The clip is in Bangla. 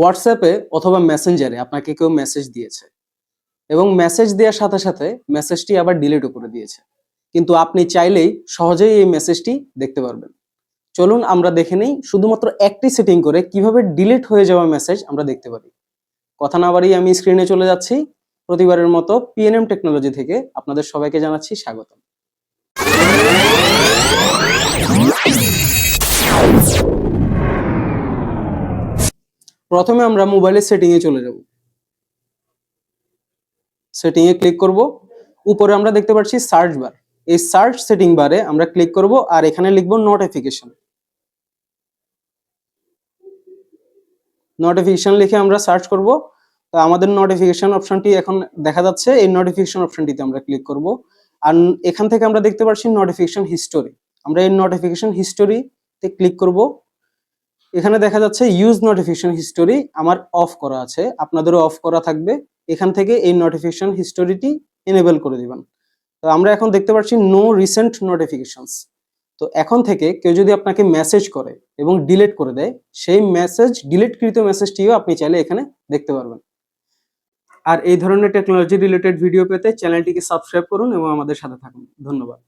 হোয়াটসঅ্যাপে অথবা মেসেঞ্জারে আপনাকে কেউ মেসেজ দিয়েছে। এবং মেসেজ দেওয়ার সাথে সাথে মেসেজটি আবার ডিলিটও করে দিয়েছে। কিন্তু আপনি চাইলেই সহজেই এই মেসেজটি দেখতে পারবেন। চলুন আমরা দেখে নেই শুধুমাত্র একটি সেটিং করে কীভাবে ডিলিট হয়ে যাওয়া মেসেজ আমরা দেখতে পারি। কথা না বাড়িয়ে আমি স্ক্রিনে চলে যাচ্ছি। প্রতিবারের মতো পিএনএম টেকনোলজি থেকে আপনাদের সবাইকে জানাচ্ছি স্বাগতম। প্রথমে আমরা মোবাইলের সেটিংয়ে চলে যাব। সেটিংয়ে ক্লিক করব। উপরে আমরা দেখতে পাচ্ছি সার্চ বার এই সার্চ সেটিং বারে আমরা ক্লিক করব আর এখানে লিখব নোটিফিকেশন নোটিফিকেশন লিখে আমরা সার্চ করব। তো আমাদের নোটিফিকেশন অপশনটি এখন দেখা যাচ্ছে। এই নোটিফিকেশন অপশনটিতে আমরা ক্লিক করব। আর এখান থেকে আমরা দেখতে পাচ্ছি নোটিফিকেশন হিস্টোরি আমরা এই নোটিফিকেশন হিস্টোরিতে ক্লিক করব। এখানে দেখা যাচ্ছে ইউজ নোটিফিকেশন হিস্টোরি আমার অফ করা আছে। আপনাদেরও অফ করা থাকবে। এখান থেকে এই নোটিফিকেশন হিস্টোরিটি এনেবল করে দিবেন। তো আমরা এখন দেখতে পাচ্ছি নো রিসেন্ট নোটিফিকেশনস তো এখন থেকে কেউ যদি আপনাকে মেসেজ করে এবং ডিলেট করে দেয়, সেই মেসেজ ডিলিটকৃত মেসেজটিও আপনি চাইলে এখানে দেখতে পারবেন। আর এই ধরনের টেকনোলজি রিলেটেড ভিডিও পেতে চ্যানেলটিকে সাবস্ক্রাইব করুন এবং আমাদের সাথে থাকুন। ধন্যবাদ।